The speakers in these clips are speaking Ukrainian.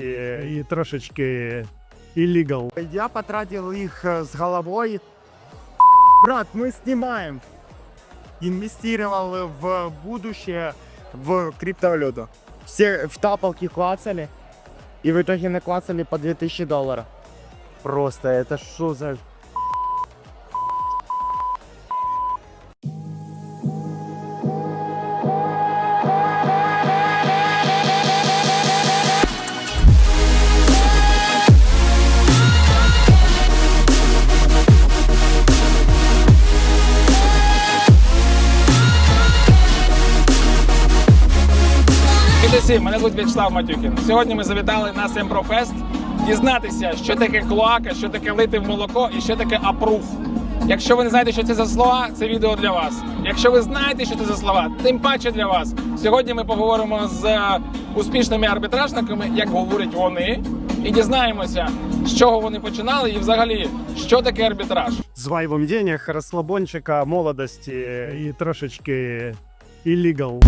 і трошечки illegal. Я потратил их э, с головой. Брат, мы снимаем. Инвестировал в будущее в криптовалюту. Все в тапалки клацали. И в итоге наклацали по 2000 долларов. Просто это что за... Підесі, мене звуть В'ячеслав Матюхін. Сьогодні ми завітали на Семпрофест дізнатися, що таке клоака, що таке лити в молоко і що таке апрув. Якщо ви не знаєте, що це за слова, це відео для вас. Якщо ви знаєте, що це за слова, тим паче для вас. Сьогодні ми поговоримо з е, успішними арбітражниками, як говорять вони, і дізнаємося, з чого вони починали, і взагалі, що таке арбітраж. З вайвом денег, розслабончика, молодості і трошечки illegal.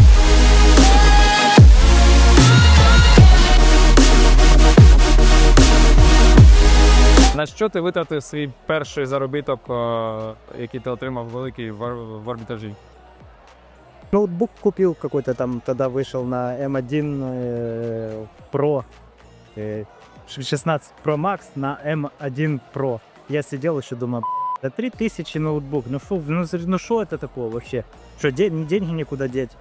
На що ти витратив свій перший заробіток, е, який ти отримав великий в, ар- в арбітражі? Ноутбук купил какой-то там, тогда вышел на M1 э, Pro, э, 16 Pro Max на M1 Pro. Я сидел еще думаю, да 3000 ноутбук, ну фу, ну з- ну что это такое вообще? Что, де- ни деньги некуда деть?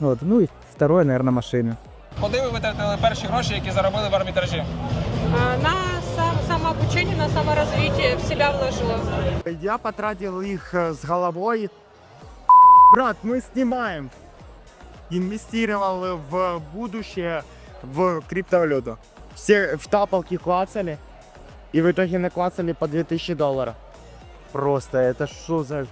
Вот, ну и второе, наверное, машина. Куди ви витратили перші гроші, які заробили в арбітражі? А, На сам, самообучение, на саморазвитие в себя вложила. Я потратил их э, с головой. Брат, мы снимаем. Инвестировал в будущее в криптовалюту. Все в тапалки клацали. И в итоге наклацали по 2000 долларов. Просто это что за...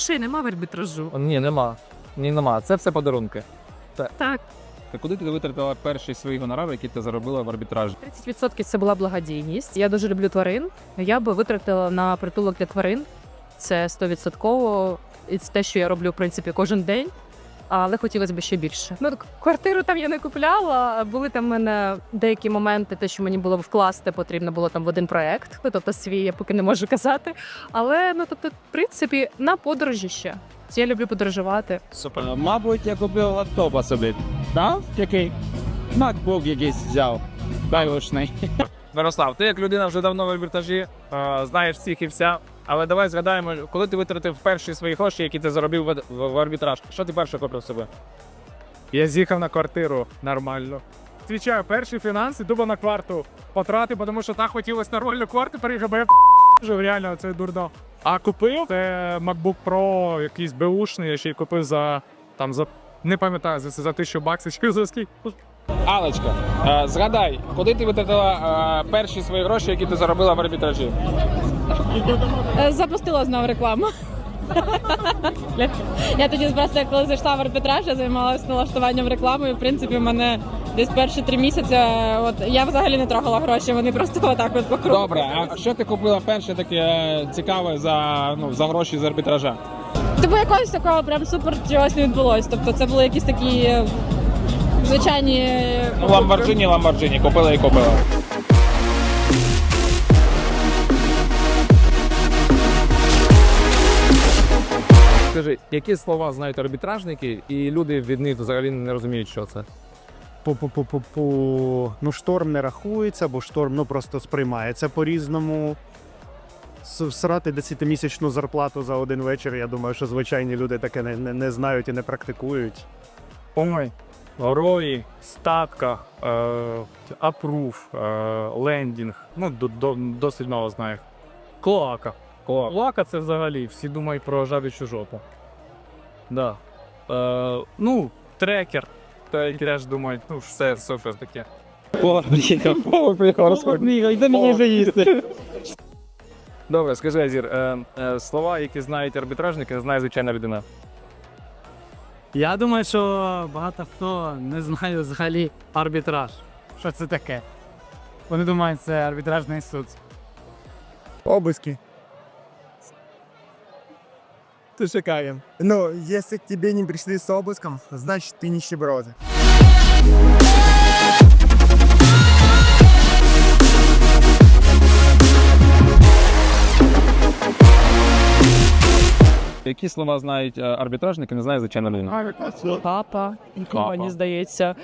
Грошей нема в арбітражу. Ні, нема. Ні, нема. Це все подарунки. Так, Та Куди ти витратила перший свої гонорари, які ти заробила в арбітражі? 30% це була благодійність. Я дуже люблю тварин. Я би витратила на притулок для тварин. Це 100%. І це те, що я роблю в принципі кожен день. Але хотілося б ще більше. Ну, квартиру там я не купляла. Були там мене деякі моменти, те, що мені було вкласти, потрібно було там в один проект. Ну, тобто свій я поки не можу казати. Але ну тобто, в принципі, на подорожі ще. Я люблю подорожувати. Супер. Е, Мабуть, я купив лаптопа собі. Так? Який? MacBook якийсь взяв. Байошний. Мирослав, ти як людина вже давно в арбітражі, е, знаєш всіх і вся. Але давай згадаємо, коли ти витратив перші свої гроші, які ти заробив в, арбітраж. Що ти перше купив собі? Я з'їхав на квартиру нормально. Відвічаю, перші фінанси дубо на кварту потратив, тому що так хотілося нормальну кварту переїхав, бо я вже реально це дурно. А купив це MacBook Pro, якийсь беушний, я ще й купив за там за не пам'ятаю за, за тисячу баксів чи за скільки. Алечка, е, згадай, куди ти витратила е, перші свої гроші, які ти заробила в арбітражі? Е, Запустила знову рекламу. Я тоді просто коли зайшла в арбітраж, я займалася налаштуванням реклами. І в принципі, в мене десь перші три місяці. От я взагалі не трогала гроші, вони просто отак от по кругу. Добре, а що ти купила перше таке цікаве за, ну, за гроші з арбітража? Типу якогось такого прям супер чогось не відбулось. Тобто це були якісь такі звичайні. Ну, Ламборджині, Ламборджині, купила і купила. Скажи, які слова знають арбітражники, і люди від них взагалі не розуміють, що це. Пу-пу-пу-пу-пу. Ну, шторм не рахується, бо шторм ну, просто сприймається по-різному. Срати 10-місячну зарплату за один вечір, я думаю, що звичайні люди таке не, не, не знають і не практикують. Ой, рої, статка, е, апрув, е, лендінг. Ну, до, до, досить мало знаю. Клоака. Клоака це взагалі, всі думають про жабічу жопу. Да. Е, ну, трекер. Та теж думають, ну, все супер таке. О, приїхав. О, поїхав розходити. Йде мені вже їсти. Добре, скажи, Азір, е, е, слова, які знають арбітражники, знає звичайна людина. Я думаю, що багато хто не знає взагалі арбітраж. Що це таке? Вони думають, це арбітражний суд. Обыски. То чекаємо. Ну, если к тебе не пришли с обыском, значит ты нищеброды. Які слова знають е, арбітражники, не знає звичайна людина. Папа, Капа. мені здається.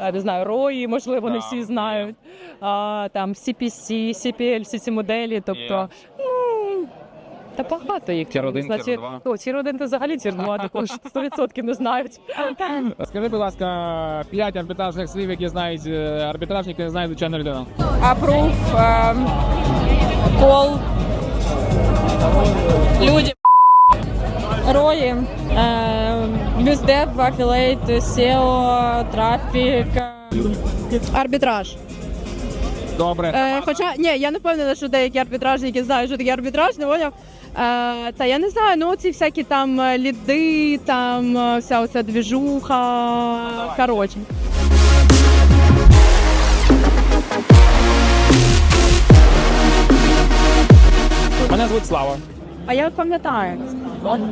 Е, Не знаю, рої, можливо, не всі знають. А, там CPC, CPL, всі ці моделі. Тобто, ну, та багато їх. Тір один, Значить, тір два. О, тір один, то взагалі тір два також 100% не знають. Скажи, будь ласка, п'ять арбітражних слів, які знають е, арбітражники, не знає звичайна людина. Approve, um, call, люди, рої, віздев, афілейт, SEO, трафік, арбітраж. Добре. Е, хоча ні, я не впевнена, що деякі арбітражники знають, що таке арбітраж, не поняв. Е, та я не знаю, ну ці всякі там е, ліди, там е, вся оця двіжуха. Коротше. Мене звуть Слава. А я пам'ятаю.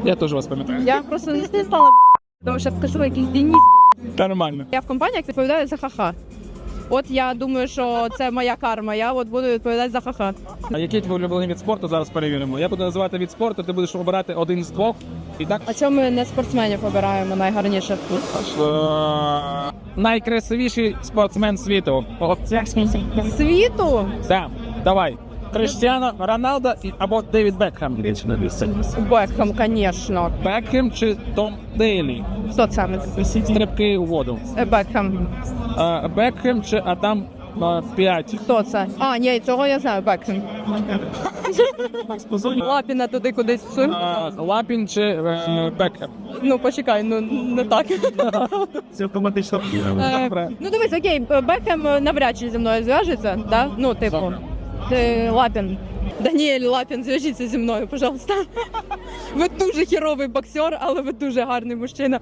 Я теж вас пам'ятаю. Я просто не стала тому що скажу якийсь Деніс. Нормально. Я в компаніях відповідаю за ха-ха. От я думаю, що це моя карма. Я от буду відповідати за ха-ха. А який твій улюблений від спорту зараз перевіримо? Я буду називати від спорту, ти будеш обирати один з двох. І так А чому ми не спортсменів обираємо найгарніше? е, найкрасивіший спортсмен світу. Світу Все, давай. Криштіано Роналдо і- або Девід Бекхем. Бекхем, звісно. Бекхем чи Том Дейлі? Хто це? Стрибки у воду. Е, Бекхем. Бекхем чи Адам е, 5? Хто це? А, ні, цього я знаю, Бекхем. Лапіна туди кудись всунь. Лапін чи е, Бекхем? Ну, почекай, ну не так. Це автоматично. Е, Добре. Ну дивись, окей, Бекхем е, навряд чи зі мною зв'яжеться, да? Ну, типу, Добре. Лапін. Даніель Лапін, зв'яжіться зі мною, пожалуйста. Ви дуже хіровий боксер, але ви дуже гарний мужчина.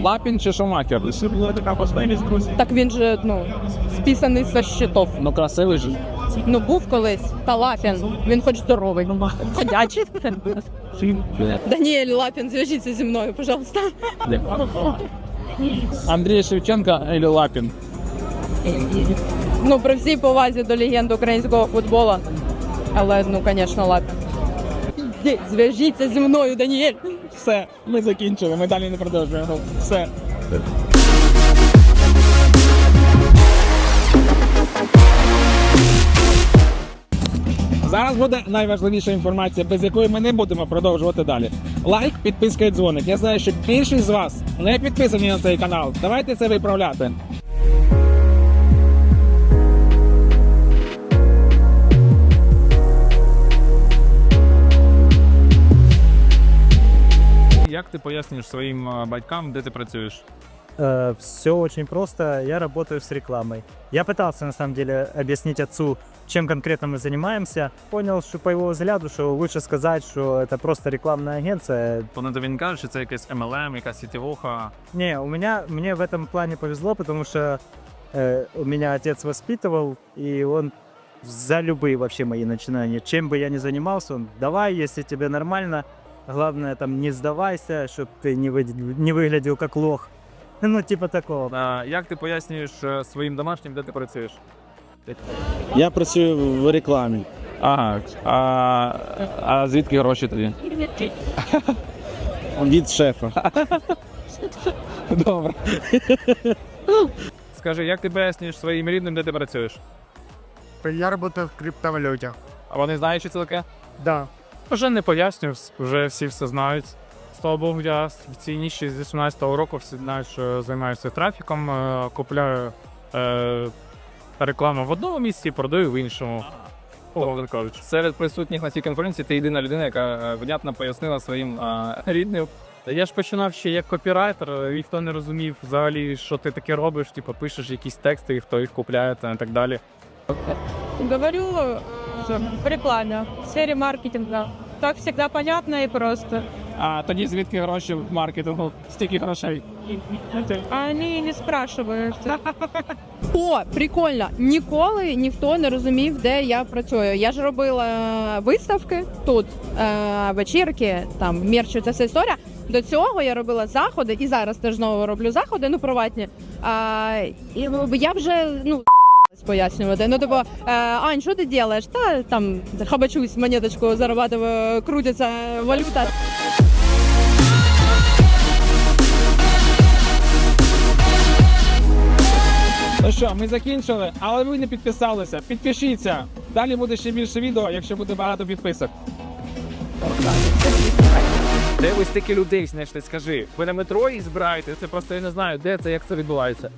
Лапін чи Шумакер? Так він же, ну, списаний со щитов. Ну красивий же. Ну, був колись, та Лапін, він хоч здоровий. Ходячий. Даніель Лапін, зв'яжіться зі мною, пожалуйста. Андрій Шевченко або Лапін? Ну, при всій повазі до легенд українського футболу. Але, ну, звісно, Лапін. Зв'яжіться зі мною, Даніель. Все, ми закінчили, ми далі не продовжуємо. Все. Зараз буде найважливіша інформація, без якої ми не будемо продовжувати далі. Лайк, підписка і дзвоник. Я знаю, що більшість з вас не підписані на цей канал. Давайте це виправляти. Як ти пояснюєш своїм е, батькам, де ти працюєш? Все очень просто. Я работаю с рекламой. Я пытался на самом деле объяснить отцу, чем конкретно мы занимаемся. Понял, что по его взгляду, что лучше сказать, что это просто рекламная агенция. Вони тобі не кажуть, що це якийсь MLM, якась сітівуха. Не, у меня мне в этом плане повезло, потому что э, у меня отец воспитывал, и он за любые вообще мои начинания, чем бы я ни занимался, он давай, если тебе нормально, главное там не сдавайся, чтобы ты не, вы- не выглядел как лох. Ну, типа такого. А, як ти пояснюєш е, своїм домашнім, де ти працюєш? Я працюю в рекламі. Ага. А, а звідки гроші тоді? Від шефа. Добре. Скажи, як ти пояснюєш своїм рідним, де ти працюєш? Я работаю в криптовалюте. А вони знають, що це таке? Да. Вже не пояснюю, вже всі все знають. Слава Богу, я в цій ніші з 18-го року всі знають, що займаюся трафіком, е, купляю е, рекламу в одному місці, продаю в іншому. Кажучи. Серед присутніх на цій конференції ти єдина людина, яка е, внятно пояснила своїм е, рідним. Я ж починав ще як копірайтер, ніхто не розумів взагалі, що ти таке робиш, типу пишеш якісь тексти, і хто їх купляє та і так далі. Говорю в рекламе, в сфере маркетинга. Так всегда понятно и просто. А тоді звідки гроші в маркетингу? Стільки грошей. А ні, не спрашиваєш. О, прикольно. Ніколи ніхто не розумів, де я працюю. Я ж робила виставки тут, е, вечірки, там мерчу, це вся історія. До цього я робила заходи, і зараз теж знову роблю заходи, ну приватні. А, і я вже ну пояснювати. Ну, типу, е, Ань, що ти робиш? Та там хабачусь, монеточку зарабатываю, крутиться валюта. Ну що, ми закінчили, але ви не підписалися. Підпишіться. Далі буде ще більше відео, якщо буде багато підписок. Де ви стільки людей знайшли? Скажи, ви на метро їх збираєте? Це просто я не знаю, де це, як це відбувається.